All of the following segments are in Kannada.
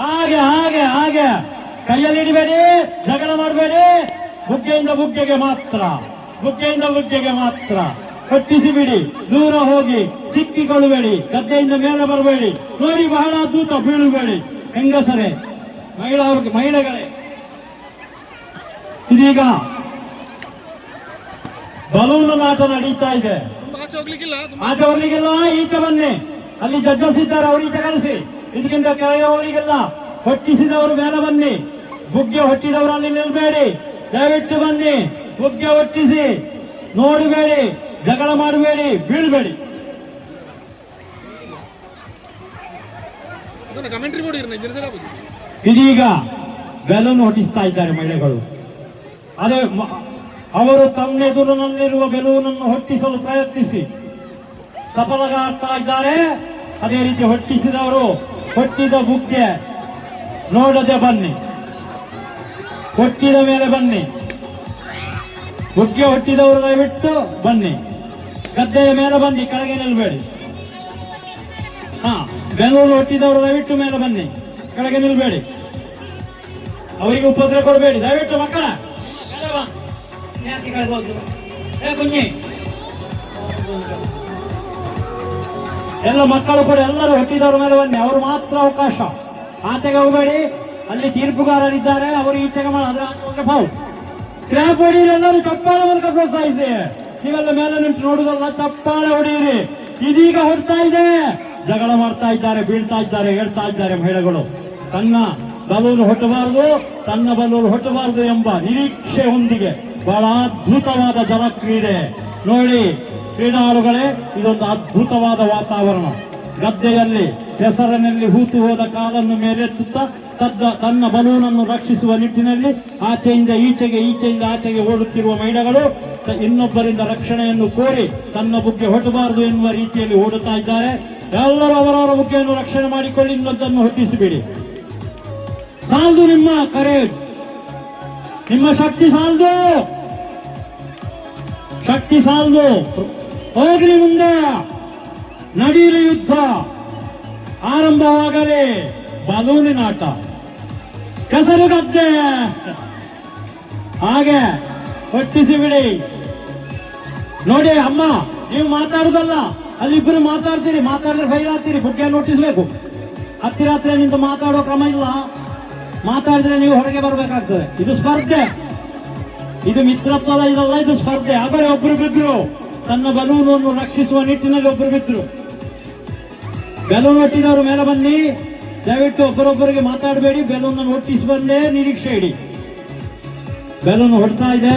ಹಾಗೆ ಹಾಗೆ ಹಾಗೆ. ಕೈಯಲ್ಲಿ ಹಿಡಿಬೇಡಿ ಜಗಳ ಮಾಡಬೇಡಿ. ಬುಗ್ಗೆಯಿಂದ ಬುಗ್ಗೆಗೆ ಮಾತ್ರ ಬುಗ್ಗೆಯಿಂದ ಬುಗ್ಗೆಗೆ ಮಾತ್ರ. ಕಟ್ಟಿಸಿ ಬಿಡಿ ದೂರ ಹೋಗಿ ಸಿಕ್ಕಿಕೊಳ್ಳಬೇಡಿ ಗದ್ದೆಯಿಂದ ಮೇಲೆ ಬರಬೇಡಿ. ನೋಡಿ ಬಹಳ ದೂತ ಬೀಳಬೇಡಿ. ಹೆಂಗಸರೇ ಮಹಿಳಾ ಮಹಿಳೆಗಳೇ. ಇದೀಗ ಬಲೂನ ನಾಟ ನಡೀತಾ ಇದೆ. ಆಚೆ ಹೋಗ್ಲಿಕ್ಕಿಲ್ಲ ಈಚೆ ಬನ್ನಿ. ಅಲ್ಲಿ ಜಡ್ಜಸ್ ಇದ್ದಾರೆ ಅವ್ರು ಈಚೆ ಕಳಿಸಿ ಇದಕ್ಕಿಂತ ಕೆಳಗವರಿಗೆಲ್ಲ ಹೊಟ್ಟಿಸಿದವರು ಮೇಲೆ ಬನ್ನಿ. ಬುಗ್ಗೆ ಹೊಟ್ಟಿದವರು ಅಲ್ಲಿ ನಿಲ್ಬೇಡಿ. ದಯವಿಟ್ಟು ಬನ್ನಿ. ಬುಗ್ಗೆ ಹೊಟ್ಟಿಸಿ. ನೋಡಬೇಡಿ. ಜಗಳ ಮಾಡಬೇಡಿ. ಬೀಳ್ಬೇಡಿ. ಇದೀಗ ಬೆಲೂನ್ ಹೊಟ್ಟಿಸ್ತಾ ಇದ್ದಾರೆ ಮಹಿಳೆಗಳು. ಅದೇ ಅವರು ತಮ್ಮೆದುರಿನಲ್ಲಿರುವ ಬೆಲೂನನ್ನು ಹೊಟ್ಟಿಸಲು ಪ್ರಯತ್ನಿಸಿ. ಸಫಲಗಾಗ್ತಾ ಇದ್ದಾರೆ. ಅದೇ ರೀತಿ ಹೊಟ್ಟಿಸಿದವರು ಹೊಟ್ಟಿದ ಮುಖ್ಯ, ನೋಡದೆ ಬನ್ನಿ. ಕೊಟ್ಟಿದ ಮೇಲೆ ಬನ್ನಿ. ಮುಖ್ಯ ಹೊಟ್ಟಿದವರು ದಯವಿಟ್ಟು ಬನ್ನಿ. ಗದ್ದೆಯ ಮೇಲೆ ಬನ್ನಿ, ಕೆಳಗೆ ನಿಲ್ಬೇಡಿ. ಹಾ ಬೆಂಗಳೂರು ಹೊಟ್ಟಿದವರು ದಯವಿಟ್ಟು ಮೇಲೆ ಬನ್ನಿ, ಕೆಳಗೆ ನಿಲ್ಬೇಡಿ. ಅವರಿಗೆ ಉಪದ್ರ ಕೊಡಬೇಡಿ. ದಯವಿಟ್ಟು ಮಕ್ಕಳ ಮೇಲೆ ಎಲ್ಲ ಮಕ್ಕಳು ಕೂಡ ಎಲ್ಲರೂ ಹೊಟ್ಟಿದವರ ಮೇಲೆ ಬನ್ನಿ. ಅವರು ಮಾತ್ರ ಅವಕಾಶ. ಆಚೆಗೆ ಹೋಗಬೇಡಿ. ಅಲ್ಲಿ ತೀರ್ಪುಗಾರರಿದ್ದಾರೆ. ಅವರು ಈಚೆಗೆ ಮಾಡಿ ಅದರ ಕ್ರ್ಯಾಪ್ ಹೊಡೀರಿ ಎಲ್ಲರೂ. ಚಪ್ಪಾಳೆ ಮೂಲಕ ಪ್ರೋತ್ಸಾಹಿಸಿ. ನೀವೆಲ್ಲ ಮೇಲೆ ನಿಂತು ನೋಡುದಲ್ಲ, ಚಪ್ಪಾಳೆ ಹೊಡೆಯಿರಿ ಇದೀಗ ಹೊಡ್ತಾ ಇದೆ. ಜಗಳ ಮಾಡ್ತಾ ಇದ್ದಾರೆ, ಬೀಳ್ತಾ ಇದ್ದಾರೆ, ಹೇಳ್ತಾ ಇದ್ದಾರೆ ಮಹಿಳೆಗಳು. ತನ್ನ ಬಲೂರು ಹೊಟ್ಟಬಾರದು, ತನ್ನ ಬಲೂರು ಹೊಟ್ಟಬಾರದು ಎಂಬ ನಿರೀಕ್ಷೆ ಹೊಂದಿಗೆ ಬಹಳ ಅದ್ಭುತವಾದ ಜಲ ಕ್ರೀಡೆ ನೋಡಿ ಕ್ರೀಡಾಳುಗಳೇ, ಇದೊಂದು ಅದ್ಭುತವಾದ ವಾತಾವರಣ. ಗದ್ದೆಯಲ್ಲಿ ಹೆಸರಿನಲ್ಲಿ ಹೂತು ಹೋದ ಕಾಲನ್ನು ಮೇಲೆತ್ತುತ್ತಾ, ತದ್ದ ತನ್ನ ಬಲೂನನ್ನು ರಕ್ಷಿಸುವ ನಿಟ್ಟಿನಲ್ಲಿ, ಆಚೆಯಿಂದ ಈಚೆಗೆ, ಈಚೆಯಿಂದ ಆಚೆಗೆ ಓಡುತ್ತಿರುವ ಮಹಿಳೆಗಳು ಇನ್ನೊಬ್ಬರಿಂದ ರಕ್ಷಣೆಯನ್ನು ಕೋರಿ ತನ್ನ ಬುಗ್ಗೆ ಹೊಟ್ಟಬಾರದು ಎನ್ನುವ ರೀತಿಯಲ್ಲಿ ಓಡುತ್ತಾ ಇದ್ದಾರೆ. ಎಲ್ಲರೂ ಅವರವರ ಬುಗ್ಗೆಯನ್ನು ರಕ್ಷಣೆ ಮಾಡಿಕೊಳ್ಳಿ, ಇನ್ನೊಂದನ್ನು ಹೊಟ್ಟಿಸಬೇಡಿ. ಸಾಲದು ನಿಮ್ಮ ಕರೇಜ್ ನಿಮ್ಮ ಶಕ್ತಿ ಸಾಲದು. ಶಕ್ತಿ ಸಾಲದು. ಹೋಗ್ಲಿ ಮುಂದೆ ನಡೀಲಿ ಯುದ್ಧ ಆರಂಭವಾಗಲಿ ಕೆಸರು ಗದ್ದೆ. ಹಾಗೆ ಹೊಟ್ಟಿಸಿ ಬಿಡಿ ನೋಡಿ ಅಮ್ಮ, ನೀವು ಮಾತಾಡುದಲ್ಲ. ಅಲ್ಲಿಬ್ಬರು ಮಾತಾಡ್ತೀರಿ, ಮಾತಾಡಿದ್ರೆ ಫೈಲ್ ಆಗ್ತೀರಿ. ಬುಗ್ಗೆ ನೋಟಿಸ್ಬೇಕು ಹತ್ತಿರ ಹತ್ತಿರ ನಿಂತು ಮಾತಾಡೋ ಕ್ರಮ ಇಲ್ಲ. ಮಾತಾಡಿದ್ರೆ ನೀವು ಹೊರಗೆ ಬರಬೇಕಾಗ್ತದೆ. ಇದು ಸ್ಪರ್ಧೆ. ಇದು ಮಿತ್ರತ್ವದ ಇದಲ್ಲ, ಇದು ಸ್ಪರ್ಧೆ. ಆದರೆ ಒಬ್ರು ಬಿದ್ರು. ತನ್ನ ಬಲೂನನ್ನು ರಕ್ಷಿಸುವ ನಿಟ್ಟಿನಲ್ಲಿ ಒಬ್ಬರು ಬಿದ್ದರು. ಬೆಲೂನ್ ಒಟ್ಟಿದವರು ಮೇಲೆ ಬನ್ನಿ. ದಯವಿಟ್ಟು ಒಬ್ಬರೊಬ್ಬರಿಗೆ ಮಾತಾಡಬೇಡಿ. ಬೆಲೂನ್ ಅನ್ನು ಒಟ್ಟಿಸುವಲ್ಲೇ ನಿರೀಕ್ಷೆ ಇಡಿ. ಬೆಲೂನ್ ಹೊಡ್ತಾ ಇದೆ.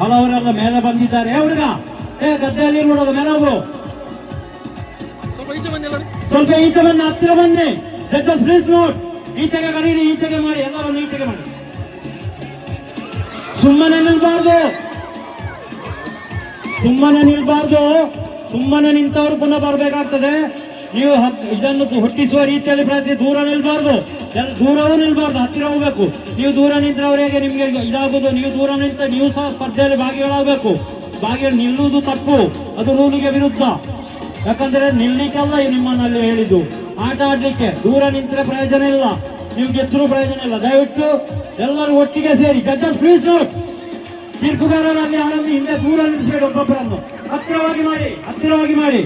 ಹಲವರೆಲ್ಲ ಮೇಲೆ ಬಂದಿದ್ದಾರೆ. ಏ ಹುಡುಗ ಏ ಗದ್ದೆಯಲ್ಲಿ ನೋಡೋದು ಮೇಲೆ ಹೋಗು. ಸ್ವಲ್ಪ ಈಚೆ ಬನ್ನಿ ಸ್ವಲ್ಪ ಈಚೆ ಬನ್ನಿ ಹತ್ತಿರ ಬನ್ನಿ. ಪ್ಲೀಸ್ ನೋಟ್ ಈಚೆಗೆ ಕರೀರಿ ಈಚೆಗೆ ಮಾಡಿ. ಎಲ್ಲರನ್ನು ಈಚೆಗೆ ಮಾಡಿ. ಸುಮ್ಮನೆ ನಿಲ್ಬಾರ್ದು. ಸುಮ್ಮನೆ ನಿಲ್ಬಾರ್ದು. ಸುಮ್ಮನೆ ನಿಂತವರು ಪುನಃ ಬರಬೇಕಾಗ್ತದೆ. ನೀವು ಇದನ್ನು ಹುಟ್ಟಿಸುವ ರೀತಿಯಲ್ಲಿ ಪ್ರತಿ ದೂರ ನಿಲ್ಬಾರ್ದು. ದೂರವೂ ನಿಲ್ಬಾರ್ದು, ಹತ್ತಿರ ಹೋಗ್ಬೇಕು. ನೀವು ದೂರ ನಿಂತ್ರೆ ಅವರಿಗೆ ನಿಮ್ಗೆ ಇದಾಗುದು ನೀವು ದೂರ ನಿಂತ ನೀವು ಸಹ ಸ್ಪರ್ಧೆಯಲ್ಲಿ ಭಾಗಿಗಳಾಗಬೇಕು. ಭಾಗಿ ನಿಲ್ಲುವುದು ತಪ್ಪು. ಅದು ರೂಲಿಗೆ ವಿರುದ್ಧ. ಯಾಕಂದ್ರೆ ನಿಲ್ಲಿಕ್ಕಲ್ಲ ನಿಮ್ಮನ್ನಲ್ಲಿ ಹೇಳಿದ್ದು. ಆಟ ಆಡ್ಲಿಕ್ಕೆ ದೂರ ನಿಂತರೆ ಪ್ರಯೋಜನ ಇಲ್ಲ. ನೀವು ಗೆದ್ದರೂ ಪ್ರಯೋಜನ ಇಲ್ಲ. ದಯವಿಟ್ಟು ಎಲ್ಲರೂ ಒಟ್ಟಿಗೆ ಸೇರಿ. ಜಡ್ಜಸ್ ಪ್ಲೀಸ್ ನೋಟ್ ತೀರ್ಪುಗಾರರಲ್ಲಿ ಯಾರನ್ನು ಹಿಂದೆ ದೂರ ನಿಲ್ಲಿಸಬೇಡಿ ಒಬ್ಬೊಬ್ಬರನ್ನು. ಹತ್ತಿರವಾಗಿ ಮಾಡಿ ಹತ್ತಿರವಾಗಿ ಮಾಡಿ.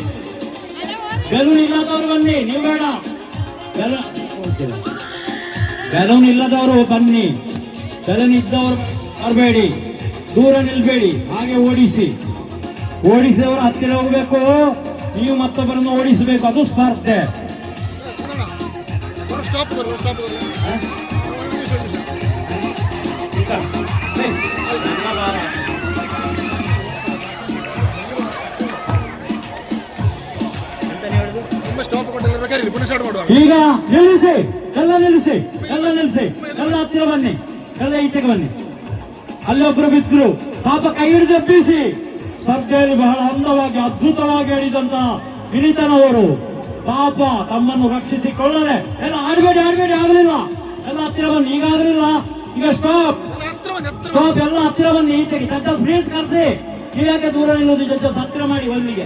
ಬೆಲೂನ್ ಇಲ್ಲದವರು ಬನ್ನಿ ನೀವು ಬೇಡ. ಬೆಲ- ಬೆಲೂನ್ ಇಲ್ಲದವರು ಬನ್ನಿ. ಬೆಲೂನ್ ಇದ್ದವರು ಬರಬೇಡಿ. ದೂರ ನಿಲ್ಬೇಡಿ. ಹಾಗೆ ಓಡಿಸಿ. ಓಡಿಸಿದವರು ಹತ್ತಿರ ಹೋಗ್ಬೇಕು. ನೀವು ಮತ್ತೊಬ್ಬರನ್ನು ಓಡಿಸಬೇಕು. ಅದು ಸ್ಪರ್ಧೆ. ಈಗ ನಿಲ್ಲಿಸಿ ಎಲ್ಲ ನಿಲ್ಲಿಸಿ ಎಲ್ಲ ನಿಲ್ಲಿಸಿ ಎಲ್ಲ ಹತ್ತಿರ ಬನ್ನಿ ಎಲ್ಲ ಈಚೆಗೆ ಬನ್ನಿ. ಅಲ್ಲೊಬ್ರು ಬಿದ್ರು ಪಾಪ ಕೈ ಹಿಡಿದು ಎಬ್ಬಿಸಿ. ಸ್ಪರ್ಧೆಯಲ್ಲಿ ಬಹಳ ಅಂದವಾಗಿ ಅದ್ಭುತವಾಗಿ ಹೇಳಿದಂತ ಹಿರಿತನವರು ಪಾಪ ತಮ್ಮನ್ನು ರಕ್ಷಿಸಿಕೊಳ್ಳದೆ ಎಲ್ಲ ಆಡಬೇಡಿ ಆಡಬೇಡಿ ಆಗಲಿಲ್ಲ. ಎಲ್ಲ ಹತ್ತಿರ ಬನ್ನಿ ಈಗ ಆಗಲಿಲ್ಲ. ಈಗ ಸ್ಟಾಪ್ ಸ್ಟಾಪ್ ಎಲ್ಲ ಹತ್ತಿರ ಬನ್ನಿ ಈಚೆಗೆ. ಕರೆಸಿ. ನೀವ್ಯಾಕೆ ದೂರ ನಿಲ್ಲೋದು ಜೊತೆ ಹತ್ತಿರ ಮಾಡಿ ಒಂದಿಗೆ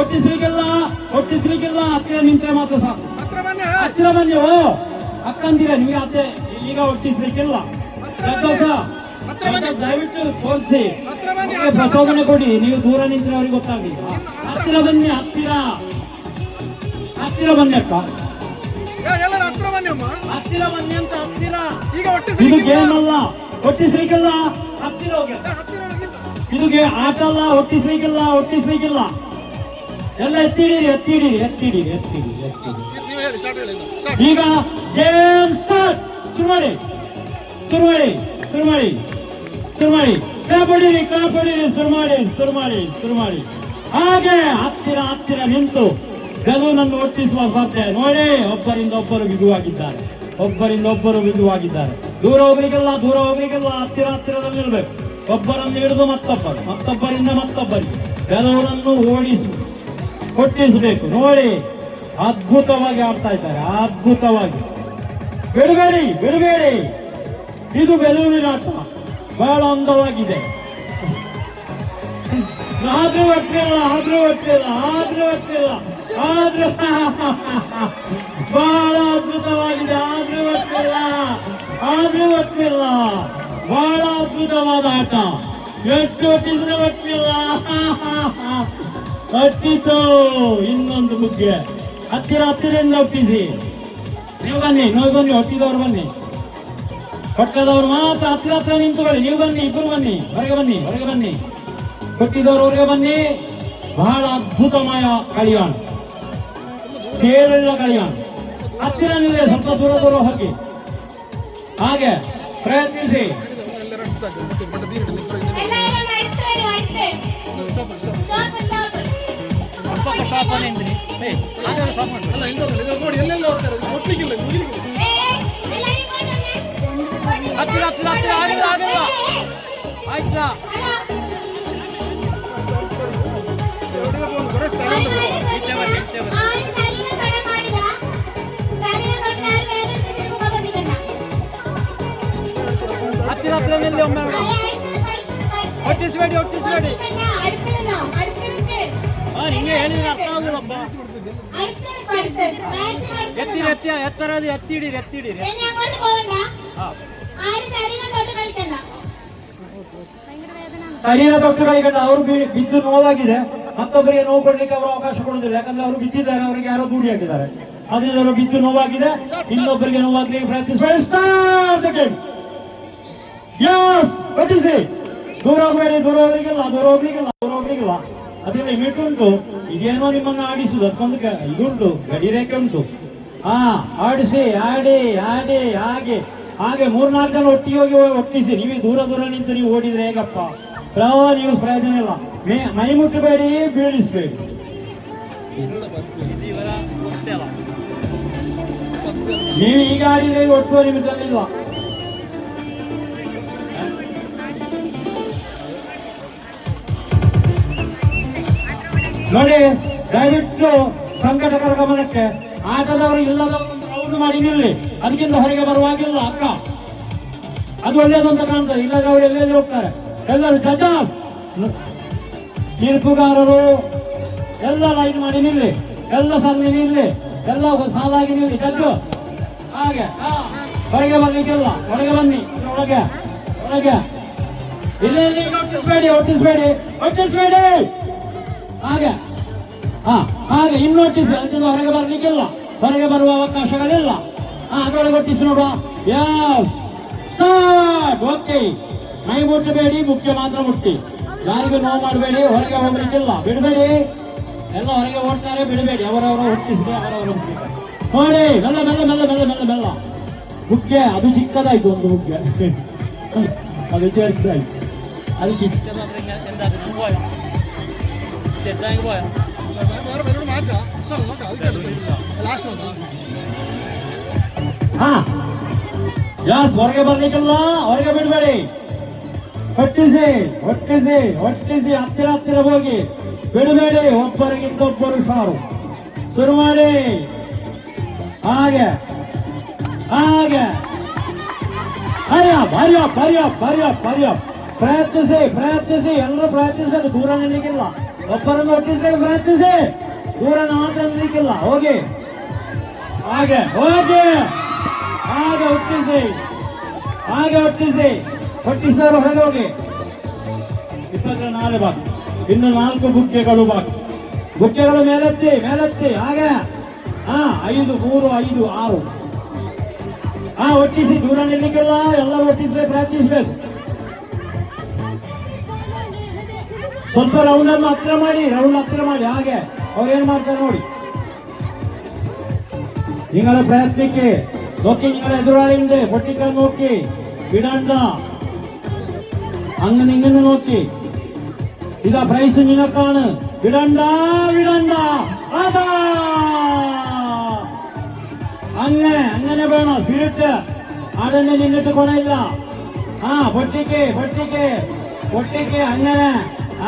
ಒಟ್ಟಿಸ್ಲಿಕ್ಕಿಲ್ಲ ಹೊಟ್ಟಿಸ್ಲಿಕ್ಕೆಲ್ಲ ಹತ್ತಿರ ನಿಂತ್ರೆ ಮಾತ್ರ ಸಾಕು. ಹತ್ತಿರ ಬನ್ನಿ ಓ! ಅಕ್ಕಂದಿರ ನಿಮಗೆ ಅತ್ತೆ ಈಗ ಒಟ್ಟಿಸ್ಲಿಕ್ಕಿಲ್ಲ. ದಯವಿಟ್ಟು ತೋರಿಸಿ. ಪ್ರಚೋದನೆ ಕೊಡಿ. ನೀವು ದೂರ ನಿಂತ್ರೆ ಅವ್ರಿಗೆ ಗೊತ್ತಾಗಿ ಹತ್ತಿರ. ಬನ್ನಿ ಹತ್ತಿರ ಹತ್ತಿರ ಬನ್ನಿ ಅಕ್ಕ ಹತ್ತಿರ ಬನ್ನಿ ಅಂತ ಹತ್ತಿರ. ಇದು ಗೇಮ್ ಅಲ್ಲ ಒಟ್ಟಿಸ್ಲಿಕ್ಕಿಲ್ಲ ಹತ್ತಿರ ಹೋಗಿ ಹತ್ತಿರ ಆಟಲ್ಲ ಒಟ್ಟಿಸ್ಲಿಕ್ಕಿಲ್ಲ ಒಟ್ಟಿಸ್ಲಿಕ್ಕಿಲ್ಲ ಎಲ್ಲ ಎತ್ತಿಡಿರಿ ಎತ್ತಿಡಿರಿ ಎತ್ತಿಡಿರಿ ಎತ್ತಿಡಿರಿ ಹೇಳಿ ಈಗ ಗೇಮ್ ಸ್ಟಾರ್ಟ್ ಶುರು ಮಾಡಿ ಶುರು ಮಾಡಿ ಶುರು ಮಾಡಿ ಶುರು ಮಾಡಿ ಕಾಪಾಡಿರಿ ಕಾಪಾಡಿರಿ ಶುರು ಮಾಡಿ ಶುರು ಮಾಡಿ ಶುರು ಮಾಡಿ ಹಾಗೆ ಹತ್ತಿರ ಹತ್ತಿರ ನಿಂತು ಗೆಲುವನ್ನು ಒಟ್ಟಿಸುವ ಸಾಧ್ಯ. ನೋಡಿ ಒಬ್ಬರಿಂದ ಒಬ್ಬರು ಬಿಗುವಾಗಿದ್ದಾರೆ. ಒಬ್ಬರಿಂದ ಒಬ್ಬರು ಬಿಗುವಾಗಿದ್ದಾರೆ. ದೂರ ಹೋಗ್ಲಿಕ್ಕೆಲ್ಲ ದೂರ ಹೋಗ್ಲಿಕ್ಕೆಲ್ಲ. ಹತ್ತಿರ ಹತ್ತಿರದಲ್ಲಿ ನಿಲ್ಬೇಕು ಒಬ್ಬರನ್ನು ಹಿಡಿದು ಮತ್ತೊಬ್ಬರು, ಮತ್ತೊಬ್ಬರಿಂದ ಮತ್ತೊಬ್ಬರಿಗೆ ಕೆಲವರನ್ನು ಓಡಿಸು, ಕೊಟ್ಟಿಸಬೇಕು. ನೋಡಿ, ಅದ್ಭುತವಾಗಿ ಆಡ್ತಾ ಇದ್ದಾರೆ, ಅದ್ಭುತವಾಗಿ. ಬಿಡಬೇಡಿ ಬಿಡಬೇಡಿ ಇದು ಬೆಲೂರಿನ ಆಟ. ಬಹಳ ಅಂದವಾಗಿದೆ. ಆದ್ರೂ ಒಟ್ಟಿಲ್ಲ ಆದ್ರೂ ಒಟ್ಟಿಲ್ಲ ಆದ್ರೂ ಒಟ್ಟಿಲ್ಲ ಆದ್ರೂ ಅದ್ಭುತವಾಗಿದೆ ಆದ್ರೂ ಒಟ್ಟಿಲ್ಲ ಆದ್ರೂ ಒಟ್ಟಿಲ್ಲ ಬಹಳ ಅದ್ಭುತವಾದ ಆಟ ಎಷ್ಟು ಒಟ್ಟಿದ್ರೆ ಒಟ್ಟಿಲ್ಲ ಒಟ್ಟಿತು ಇನ್ನೊಂದು ಮುಗ್ಗೆ. ಹತ್ತಿರ ಹತ್ತಿರದಿಂದ ಒಟ್ಟಿಸಿ ನೀವು ಬನ್ನಿ ನೋವು ಬನ್ನಿ ಹೊಟ್ಟಿದವ್ರು ಬನ್ನಿ. ಪಕ್ಕದವ್ರು ಮಾತ್ರ ಹತ್ತಿರ ಹತ್ರ ನಿಂತುಕೊಳ್ಳಿ. ನೀವು ಬನ್ನಿ ಇಬ್ಬರು ಬನ್ನಿ. ಹೊರಗೆ ಬನ್ನಿ ಹೊರಗೆ ಬನ್ನಿ. ಕೊಟ್ಟಿದ್ದವರು ಹೊರಗೆ ಬನ್ನಿ. ಬಹಳ ಅದ್ಭುತಮಯ ಕಳಿಯಾಣ ಸೇರುಳ್ಳ ಕಳಿಯಾಣ ಹತ್ತಿರ ನಿಲ್ಲೇ, ಸ್ವಲ್ಪ ದೂರ ದೂರ ಹೋಗಿ. ಹಾಗೆ ಪ್ರಯತ್ನಿಸಿ. ಸ್ಟಾಪ್ ಮತ್ತೆ ಮತ್ತೆ ದೀನ ನಿಂತು ಎಲ್ಲರೂ ನಡ್ತಾರೆ ನಡ್ತಾರೆ ಸ್ಟಾಪ್ ಸ್ಟಾಪ್ ಅಪ್ಪ ಸ್ಟಾಪ್ ಅಂದ್ರೆ ಏ ಹಾಗಾದ್ರೆ ಸ್ಟಾಪ್ ಮಾಡ್ಬೇಕು ಅಲ್ಲ ಇಂದ ಇದು ನೋಡಿ ಎಲ್ಲೆಲ್ಲ ಹೋಗ್ತಾರೆ ಒಟ್ಲಿಕ್ಕೆ ಇಲ್ಲ ಮುಗಿಲಿಕ್ಕೆ ಹತ್ತಿರ ಹತ್ತಿರ ಹತ್ತಿರ ಆಗಲ್ಲ ಆಗಲ್ಲ ಆಯ್ತಾ ಎತ್ತಿಡಿರಿ ഇനി അങ്ങോട്ട് പോകണ്ട ಹಾ ആരും ശരീരം തൊട്ട് കളിക്കണ്ട ಶರೀರ ತೊಟ್ಟು ಕೈಗಂಡ ಅವರು ಬಿ- ಬಿದ್ದು ನೋವಾಗಿದೆ ಮತ್ತೊಬ್ಬರಿಗೆ ನೋವು ಕೊಡ್ಲಿಕ್ಕೆ ಅವರು ಅವಕಾಶ ಕೊಡುದಿಲ್ಲ ಯಾಕಂದ್ರೆ ಅವರು ಬಿದ್ದಿದ್ದಾರೆ ಅವರಿಗೆ ಯಾರೋ ದೂಡಿ ಹಾಕಿದ್ದಾರೆ ಅದರಿಂದ ಅವರು ಬಿದ್ದು ನೋವಾಗಿದೆ ಇನ್ನೊಬ್ಬರಿಗೆ ನೋವಾಗ್ಲಿಕ್ಕೆ ಪ್ರಯತ್ನಿಸಬೇಡಿ ದೂರ ಹೋಗಬೇಡಿ, ದೂರ ಹೋಗ್ಲಿಕ್ಕಿಲ್ಲ ದೂರ ಹೋಗ್ಲಿಕ್ಕಿಲ್ಲ ದೂರ ಹೋಗ್ಲಿಕ್ಕಿಲ್ಲ. ಅದೇ ಲಿಮಿಟ್ ಉಂಟು ಇದೇನೋ ನಿಮ್ಮನ್ನ ಆಡಿಸುದು, ಅದಕ್ಕೊಂದು ಇದುಂಟು ಗಡಿ ರೇಖೆ ಉಂಟು. ಹಾ, ಆಡಿಸಿ, ಆಡಿ ಆಡಿ, ಹಾಗೆ ಹಾಗೆ ಮೂರ್ನಾಲ್ಕು ಜನ ಒಟ್ಟಿಗೆ ಹೋಗಿ ಒಟ್ಟಿಸಿ. ನೀವೇ ದೂರ ದೂರ ನಿಂತು ನೀವು ಓಡಿದ್ರೆ ಹೇಗಪ್ಪ? ಪ್ರವ ನೀವು ಪ್ರಯೋಜನ ಇಲ್ಲ. ಮೇ, ಮೈ ಮುಟ್ಟಬೇಡಿ, ಬೀಳಿಸ್ಬೇಡಿ. ನೀವು ಈಗ ಆಡಿದ್ರೆ ಒಟ್ಟು ನಿಮಿಷದಲ್ಲಿಲ್ಲ ನೋಡಿ, ದಯವಿಟ್ಟು ಸಂಘಟಕರ ಗಮನಕ್ಕೆ. ಆಟದವರು ಇಲ್ಲದವರು ರೌಂಡ್ ಮಾಡಿ ನಿಲ್ಲಿ. ಅದಕ್ಕಿಂತ ಹೊರಗೆ ಬರುವಾಗಿಲ್ಲ ಅಕ್ಕ. ಅದು ಒಳ್ಳೆಯದು ಅಂತ ಕಾಣ್ತದೆ. ಇಲ್ಲದ್ರೆ ಅವರು ಎಲ್ಲೆಲ್ಲಿ ಹೋಗ್ತಾರೆ? ಎಲ್ಲರೂ ಜಜ. ತೀರ್ಪುಗಾರರು, ಎಲ್ಲ ಲೈನ್ ಮಾಡಿ ನಿಲ್ಲಿ. ಎಲ್ಲ ಸಂಘ ನಿಲ್ಲಿ. ಎಲ್ಲ ಸಾಲಾಗಿ ನಿಲ್ಲಿ. ಜಜ್ಜು. ಹಾಗೆ. ಹೊರಗೆ ಬರ್ಲಿಕ್ಕಿಲ್ಲ. ಹೊರಗೆ ಬನ್ನಿ. ಒಳಗೆ. ಒಳಗೆ. ಇಲ್ಲಿ ಒಟ್ಟಿಸ್ಬೇಡಿ ಒಟ್ಟಿಸ್ಬೇಡಿ ಒಟ್ಟಿಸ್ಬೇಡಿ ಆಗ ಹಾ, ಹಾಗೆ ಇನ್ ನೋಟಿಸ್ ಅದರಿಂದ ಹೊರಗೆ ಬರಲಿಕ್ಕಿಲ್ಲ. ಹೊರಗೆ ಬರುವ ಅವಕಾಶಗಳಿಲ್ಲ. ಹಾ ಅದರೊಳಗೆ ಒಟ್ಟಿಸಿ ನೋಡುವ. ಯಾಸ್ ಓಕೆ ಮೈ ಮುಟ್ಟಬೇಡಿ ಮುಖ್ಯ ಮಾತ್ರ ಮುಟ್ಟಿ. ಯಾರಿಗೂ ನೋವು ಮಾಡಬೇಡಿ, ಹೊರಗೆ ಹೋಗ್ಲಿಕ್ಕಿಲ್ಲ. ಬಿಡಬೇಡಿ. ಎಲ್ಲ ಹೊರಗೆ ಓಡ್ತಾರೆ, ಬಿಡಬೇಡಿ. ಅವರವರು ಹುಟ್ಟಿಸಿದೆ, ಅವರವರು ಹುಟ್ಟಿದ್ದಾರೆ ನೋಡಿ ಬೆಲ್ಲ ಬೆಲ್ಲ ಬೆಲ್ಲ ಬೆಲ್ಲ ಬೆಲ್ಲ ಬೆಲ್ಲ ಮುಖ್ಯ, ಅದು ಚಿಕ್ಕದಾಯ್ತು, ಒಂದು ಮುಖ್ಯ. ಅದು ಚೇರ್ತಾಯ್ತು ಅದು ಚಿಕ್ಕದಾದ್ರೆ ചെറുതായി പോയോ ಬೇರೆ ಬೇರೆ ಮಾತ್ರ ಸರ್ ಮಾತ್ರ ಅದಕ್ಕೆ ಲಾಸ್ಟ್ ಒಂದು ಹಾ ಯಾಸ್ ಹೊರಗೆ ಬರ್ಲಿಕ್ಕಿಲ್ಲ ಹೊರಗೆ ಬಿಡಬೇಡಿ ಒಟ್ಟಿಸಿ ಒಟ್ಟಿಸಿ ಒಟ್ಟಿಸಿ ಹತ್ತಿರ ಹತ್ತಿರ ಹೋಗಿ ಬಿಡಬೇಡಿ ಒಬ್ಬರಿಗಿಂತ ಒಬ್ಬರು ಸಾರು ಶುರು ಮಾಡಿ ಹಾಗೆ ಹಾಗೆ ಹರಿಯಪ್ ಹರಿಯಪ್ ಹರಿಯಪ್ ಹರಿಯಪ್ ಹರಿಯಪ್ ಪ್ರಯತ್ನಿಸಿ ಪ್ರಯತ್ನಿಸಿ ಎಲ್ಲರೂ ಪ್ರಯತ್ನಿಸಬೇಕು ದೂರ ನಿಲ್ಲಿಕ್ಕಿಲ್ಲ ಒಬ್ಬರನ್ನು ಒಟ್ಟಿಸ್ಬೇಕು ಪ್ರಯತ್ನಿಸಿ ದೂರ ಮಾತ್ರ ನಿಲ್ಲಿಕ್ಕಿಲ್ಲ. ಹೋಗಿ. ಹಾಗೆ ಹೋಗಿ. ಹಾಗೆ ಒಟ್ಟಿಸಿ ಹಾಗೆ ಒಟ್ಟಿಸಿ ಹೊಟ್ಟಿಸಿದವರು ಹೊರಗೆ ಹೋಗಿ. ಇಪ್ಪತ್ತರ ನಾಳೆ ಬಾಕಿ. ಇನ್ನು ನಾಲ್ಕು ಬುಕ್ಕೆಗಳು ಬಾಕಿ. ಬುಕ್ಕೆಗಳು ಮೇಲೆತ್ತಿ ಮೇಲೆತ್ತಿ. ಹಾಗೆ. ಹಾ, ಐದು, ಮೂರು, ಐದು, ಆರು. ಹಾ, ಒಟ್ಟಿಸಿ. ದೂರ ನಿಲ್ಲಿಕ್ಕಿಲ್ಲ. ಎಲ್ಲರೂ ಒಟ್ಟಿಸ್ಬೇಕು ಪ್ರಯತ್ನಿಸ್ಬೇಕು. ಸ್ವಲ್ಪ ರೌಂಡ್ ಅನ್ನು ಹತ್ರ ಮಾಡಿ ರೌಂಡ್ ಹತ್ರ ಮಾಡಿ ಹಾಗೆ ಅವ್ರು ಏನ್ ಮಾಡ್ತಾರೆ ನೋಡಿ നിങ്ങളെ പ്രയത്നിക്ക് നോക്കി നിങ്ങളെ എതിരാളിയുണ്ട് പൊട്ടിക്കാൻ നോക്കി വിടണ്ട അങ്ങനെ ഇങ്ങനെ നോക്കി ഇതാ പ്രൈസ് നിങ്ങൾക്കാണ് വിടണ്ട വിടണ്ട അതാ അങ്ങനെ അങ്ങനെ വേണം സ്പിരിറ്റ് അതന്നെ നിന്നിട്ട് കൊണയില്ല ആ പൊട്ടിക്ക് പൊട്ടിക്ക് പൊട്ടിക്ക് അങ്ങനെ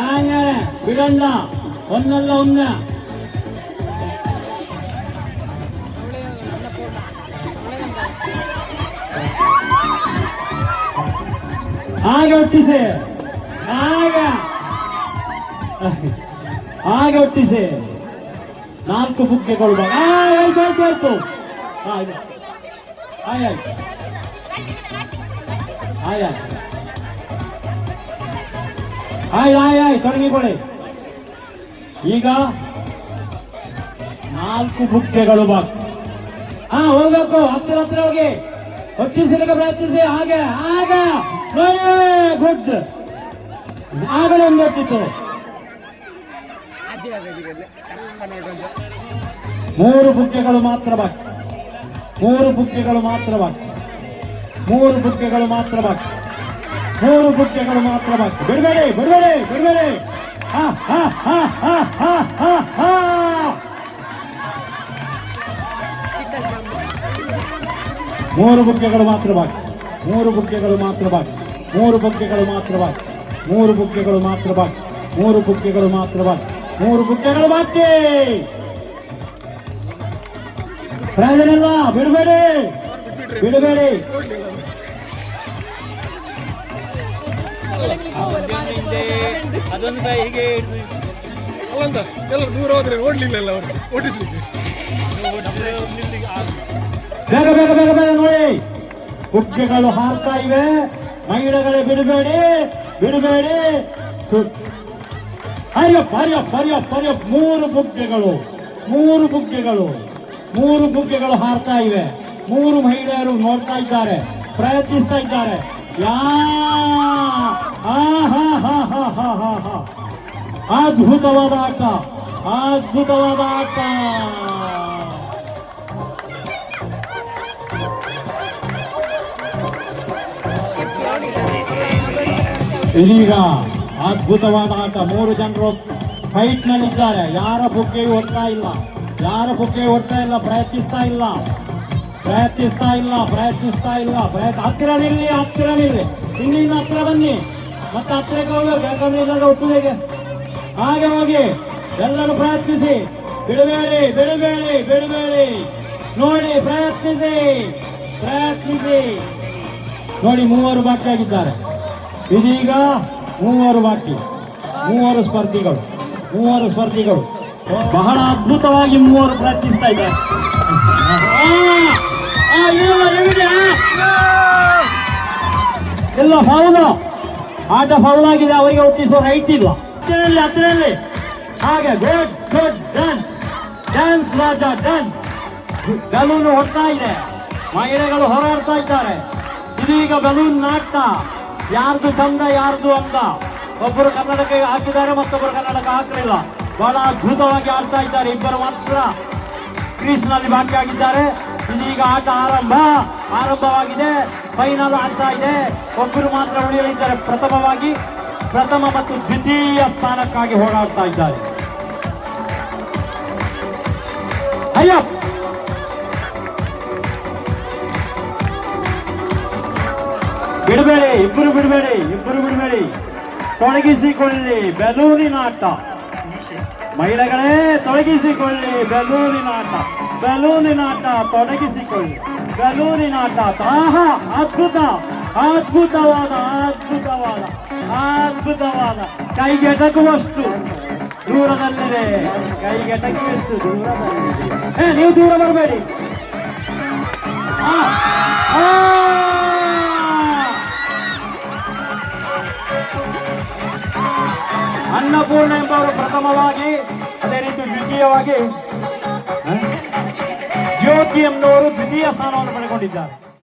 അങ്ങനെ വിടണ്ട ഒന്നല്ല ഒന്ന് ಹಾಗೆ ಒಟ್ಟಿಸಿ ಹಾಗೆ ಹಾಗೆ ಒಟ್ಟಿಸಿ ನಾಲ್ಕು ಬುಕ್ಕೆಗಳು ಬಾ- ಆ, ಆಯ್ತು ಆಯ್ತು ಆಯ್ತು ಆಯ್ತು ಆಯ್ ಆಯ್ತು ಆಯ್ ಆಯ್ ಆಯ್, ತೊಡಗಿಕೊಳ್ಳಿ. ಈಗ ನಾಲ್ಕು ಬುಕ್ಕೆಗಳು ಬಾ ಹಾ ಹೋಗ್ಬೇಕು, ಹತ್ತಿರ ಹತ್ತಿರ ಹೋಗಿ. ಒಟ್ಟಿಸಲಿಕ್ಕೆ ಪ್ರಯತ್ನಿಸಿ, ಹಾಗೆ ಹಾಗೆ. ಗುಡ್ ಆಗಲೇ ಒಂದು ಮೂರು ಬುಕ್ಕೆಗಳು ಮಾತ್ರ ಬಾಕಿ. ಮೂರು ಬುಕ್ಕೆಗಳು ಮಾತ್ರ ಬಾಕಿ. ಮೂರು ಬುಕ್ಕೆಗಳು ಮಾತ್ರ ಬಾಕಿ. ಮೂರು ಬುಕ್ಕೆಗಳು ಮಾತ್ರ ಬಾಕಿ ಬಿಡಬೇಡಿ ಬಿಡಬೇಡಿ ಹಾ ಮೂರು ಬುಕ್ಕೆಗಳು ಮಾತ್ರ ಬಾಕಿ. ಮೂರು ಬುಕ್ಕೆಗಳು ಮಾತ್ರ ಬಾಕಿ. ಮೂರು ಬುಕ್ಕೆಗಳು ಮಾತ್ರ ಬಾಕಿ. ಮೂರು ಬುಕ್ಕೆಗಳು ಮಾತ್ರ ಬಾಕಿ. ಮೂರು ಬುಕ್ಕೆಗಳು ಮಾತ್ರ ಬಾಕಿ. ಮೂರು ಬುಕ್ಕೆಗಳು ಬಾಕಿ. ಪ್ರಯೋಜನ ಬಿಡಬೇಡಿ ಬಿಡಬೇಡಿ ಅದೊಂದು ಹೀಗೆ ಅಲ್ಲಂತ ಎಲ್ಲ ದೂರ ಹೋದ್ರೆ ಓಡ್ಲಿಲ್ಲ ಅವರು ಓಡಿಸ್ಲಿಕ್ಕೆ ಬೇಗ ಬೇಗ ಬೇಗ ಬೇಗ ನೋಡಿ. ಬುಕ್ಕೆಗಳು ಹಾರ್ತಾ ಇವೆ. ಮಹಿಳೆಗಳೇ ಬಿಡಬೇಡಿ ಬಿಡಬೇಡಿ. ಹರಿಯಪ್ಪ ಹರಿಯಪ್ಪ ಹರಿಯಪ್ಪ ಹರಿಯಪ್ಪ ಮೂರು ಬುಗ್ಗೆಗಳು ಮೂರು ಬುಗ್ಗೆಗಳು ಮೂರು ಬುಗ್ಗೆಗಳು ಹಾರ್ತಾ ಇವೆ. ಮೂರು ಮಹಿಳೆಯರು ನೋಡ್ತಾ ಇದ್ದಾರೆ, ಪ್ರಯತ್ನಿಸ್ತಾ ಇದ್ದಾರೆ. ಅದ್ಭುತವಾದ ಆಟ ಅದ್ಭುತವಾದ ಆಟ ಇದೀಗ ಅದ್ಭುತವಾದ ಆಟ. ಮೂರು ಜನರು ಫೈಟ್ ನಲ್ಲಿದ್ದಾರೆ. ಯಾರ ಬುಕ್ಕೆಯೂ ಹೊಡ್ತಾ ಇಲ್ಲ? ಯಾರ ಬುಕ್ಕೆ ಹೊಡ್ತಾ ಇಲ್ಲ? ಪ್ರಯತ್ನಿಸ್ತಾ ಇಲ್ಲ? ಪ್ರಯತ್ನಿಸ್ತಾ ಇಲ್ಲ ಪ್ರಯತ್ನಿಸ್ತಾ ಇಲ್ಲ, ಪ್ರಯತ್ನ ಹತ್ತಿರ ನಿಲ್ಲಿ ಹತ್ತಿರ ನಿಲ್ಲಿ. ಇಲ್ಲಿಂದ ಹತ್ತಿರ ಬನ್ನಿ. ಮತ್ತೆ ಹತ್ತಿರಕ್ಕೆ ಹೋಗ್ಬೇಕು, ಯಾಕಂದ್ರೆ ಇಲ್ಲಾಂದ್ರೆ ಒಟ್ಟಿಗೆ ಹಾಗೆ ಹೋಗಿ, ಎಲ್ಲರೂ ಪ್ರಯತ್ನಿಸಿ. ಬಿಡಬೇಡಿ ಬಿಡಬೇಡಿ ಬಿಡಬೇಡಿ. ನೋಡಿ, ಪ್ರಯತ್ನಿಸಿ ಪ್ರಯತ್ನಿಸಿ. ನೋಡಿ, ಮೂವರು ಬಾಕಿ ಆಗಿದ್ದಾರೆ ಇದೀಗ ಮೂವರು ಬಾಕಿ. ಮೂವರು ಸ್ಪರ್ಧಿಗಳು. ಮೂವರು ಸ್ಪರ್ಧಿಗಳು. ಬಹಳ ಅದ್ಭುತವಾಗಿ ಮೂವರು ಪ್ರಯತ್ನಿಸ್ತಾ ಇದ್ದಾರೆ. ಆ, ಫೌಲ್ ಆಟ ಫೌಲ್ ಆಗಿದೆ ಅವರಿಗೆ ಹುಟ್ಟಿಸುವ ರೈಟ್ ಇಲ್ಲ. ಹತ್ತಿರಲ್ಲಿ ಅದರಲ್ಲಿ ಹಾಗೆ good good dance dance Raja dance balloon ಹೊಡ್ತಾ ಇದೆ. ಮಹಿಳೆಗಳು ಹೋರಾಡ್ತಾ ಇದ್ದಾರೆ. ಇದೀಗ ಬೆಲೂನ್ ನಾಟ ಯಾರ್ದು ಚಂದ ಯಾರ್ದು ಅಂದ. ಒಬ್ಬರು ಕನ್ನಡಕ್ಕೆ ಹಾಕಿದ್ದಾರೆ ಮತ್ತೊಬ್ಬರು ಕನ್ನಡಕ್ಕೆ ಹಾಕಲಿಲ್ಲ. ಬಹಳ ಅದ್ಭುತವಾಗಿ ಆಡ್ತಾ ಇದ್ದಾರೆ. ಇಬ್ಬರು ಮಾತ್ರ ಕ್ರೀಸ್ನಲ್ಲಿ ಆಗಿದ್ದಾರೆ ಇದೀಗ ಆಟ ಆರಂಭ. ಆರಂಭವಾಗಿದೆ. ಫೈನಲ್ ಆಗ್ತಾ ಇದೆ. ಒಬ್ಬರು ಮಾತ್ರ ಉಳಿಯಲಿದ್ದಾರೆ. ಪ್ರಥಮವಾಗಿ ಪ್ರಥಮ ಮತ್ತು ದ್ವಿತೀಯ ಸ್ಥಾನಕ್ಕಾಗಿ ಹೋರಾಡ್ತಾ ಇದ್ದಾರೆ. ಅಯ್ಯಪ್ಪ! ಬಿಡಬೇಡಿ ಇಬ್ಬರು ಬಿಡಬೇಡಿ ಇಬ್ಬರು ಬಿಡಬೇಡಿ. ತೊಡಗಿಸಿಕೊಳ್ಳಿ, ಬೆಲೂರಿನ ಆಟ. ಮಹಿಳೆಗಳೇ, ತೊಡಗಿಸಿಕೊಳ್ಳಿ, ಬೆಲೂರಿನ ಆಟ. ಬಲೂನಿನಾಟ ತೊಡಗಿಸಿಕೊಳ್ಳಿ. ಬಲೂನಿನಾಟ ಆಹಾ, ಅದ್ಭುತ. ಅದ್ಭುತವಾದ ಅದ್ಭುತವಾದ ಅದ್ಭುತವಾದ. ಕೈಗೆಟಕುವಷ್ಟು ದೂರದಲ್ಲಿದೆ. ಕೈಗೆಟಕುವಷ್ಟು ದೂರದಲ್ಲಿದೆ. ನೀವು ದೂರ ಬರಬೇಡಿ. ಅನ್ನಪೂರ್ಣ ಎಂಬವರು ಪ್ರಥಮವಾಗಿ, ಅದೇ ರೀತಿ ದ್ವಿತೀಯವಾಗಿ ಜ್ಯೋತಿ ಎಂಬುವರು ದ್ವಿತೀಯ ಸ್ಥಾನವನ್ನು ಪಡೆದುಕೊಂಡಿದ್ದಾರೆ.